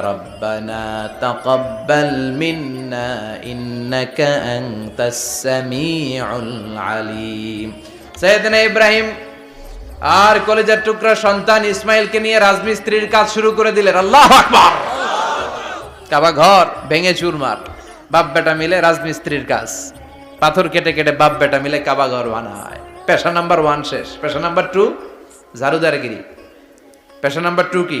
ربنا تقبل منا إنك أنت السميع العليم سيدنا إبراهيم আর কলেজের টুকরা সন্তান ইসমাইলকে নিয়ে রাজমিস্ত্রির কাজ শুরু করে দিলেন আল্লাহ আকবার কাবা ঘর ভেঙে চুরমার বাপ বেটা মিলে রাজমিস্ত্রির কাজ পাথর কেটে কেটে বাপ বেটা মিলে কাবা ঘর বানায় পেশা নাম্বার ওয়ান শেষ পেশা নাম্বার টু ঝাড়ুদারগিরি পেশা নাম্বার টু কি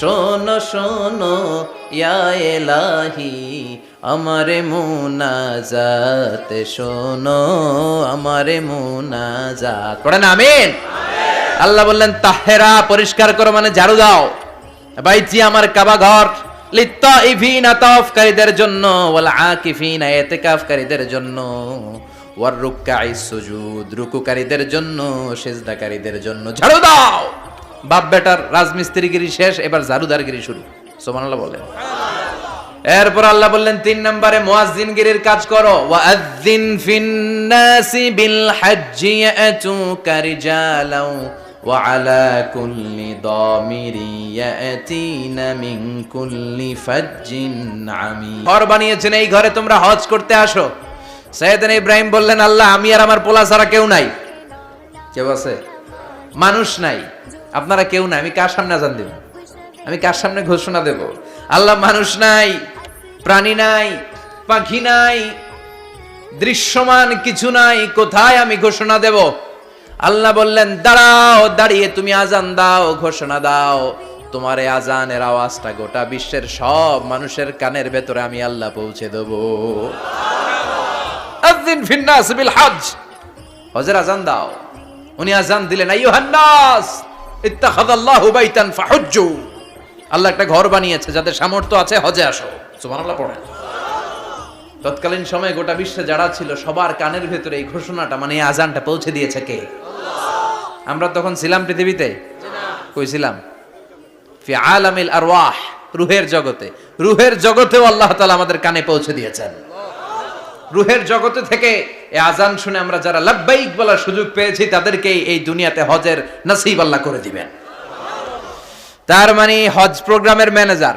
শোনো শোনো, ইয়া এলাহি, আমারে মুনাজাত, শোনো, আমারে মুনাজাত। পড়েন আমিন? আল্লাহ বললেন, তাহেরা পরিষ্কার করো মানে ঝাড়ু দাও। বাইজি আমার কাবা ঘর, লিত্তাইফিনা, তাওফকারীদের জন্য, ওয়াল আকিফিনা ইতিকাফকারীদের জন্য, ওয়ার রুকআই সুজুদ, রুকুকারীদের জন্য, সিজদাকারীদের জন্য। ঝাড়ু দাও! বাপ বেটার রাজমিস্ত্রিগিরি শেষ, এবার জারুদারগিরি শুরু। সোমানাল্লাহ বলেন। এরপর আল্লাহ বললেন, তিন নম্বরে মুয়াজ্জিনগিরির কাজ করো। ওয়াজ্জিন ফিন্নাসি বিল হাজ্জি ইয়াতুকা রিজালাও ওয়া আলা কুল্লি দামিরি ইয়াতিনা মিন কুল্লি ফাজ্জিন আমি ঘর বানিয়েছেন এই ঘরে তোমরা হজ করতে আসো। সাইয়েদান ইব্রাহিম বললেন, আল্লাহ, আমি আর আমার পোলা ছাড়া কেউ নাই। কেউ আছে? মানুষ নাই। আপনারা কেউ নাই আমি কার সামনে আজান দেব? আমি কার সামনে ঘোষণা দেব? আল্লাহ মানুষ নাই, প্রাণী নাই, পাখি নাই, দৃশ্যমান কিছু নাই, কোথায় আমি ঘোষণা দেব? আল্লাহ বললেন, দাঁড়াও, দাঁড়িয়ে তুমি আজান দাও, ঘোষণা দাও। তোমার এই আজানের আওয়াজটা গোটা বিশ্বের সব মানুষের কানের ভেতরে আমি আল্লাহ পৌঁছে দেব। আযিন ফিন্নাস বিল হজ হজের আজান দাও। উনি আজান দিলেন আইয়ুহান নাস ইত্তাখাযাল্লাহু বাইতান ফাহুজ্জু। আল্লাহ একটা ঘর বানিয়েছে, যাদের সামর্থ্য আছে হজে আসো। সুবহানাল্লাহ পড়েন। তৎকালীন সময়ে গোটা বিশ্বে যারা ছিল, সবার কানের ভেতরে এই ঘোষণাটা মানে এই আজানটা পৌঁছে দিয়েছে কে? আমরা তখন ছিলাম পৃথিবীতে? কই ছিলাম? ফি আলামিল আরওয়াহ, রুহের জগতে। রুহের জগতেও আল্লাহ তাআলা আমাদের কানে পৌঁছে দিয়েছেন। রুহের জগতে থেকে আজান শুনে আমরা যারা লাব্বাইক বলার সুযোগ পেয়েছি তাদেরকে এই দুনিয়াতে হজের নসিব আল্লাহ করে দিবেন। তার মানে হজ প্রোগ্রামের ম্যানেজার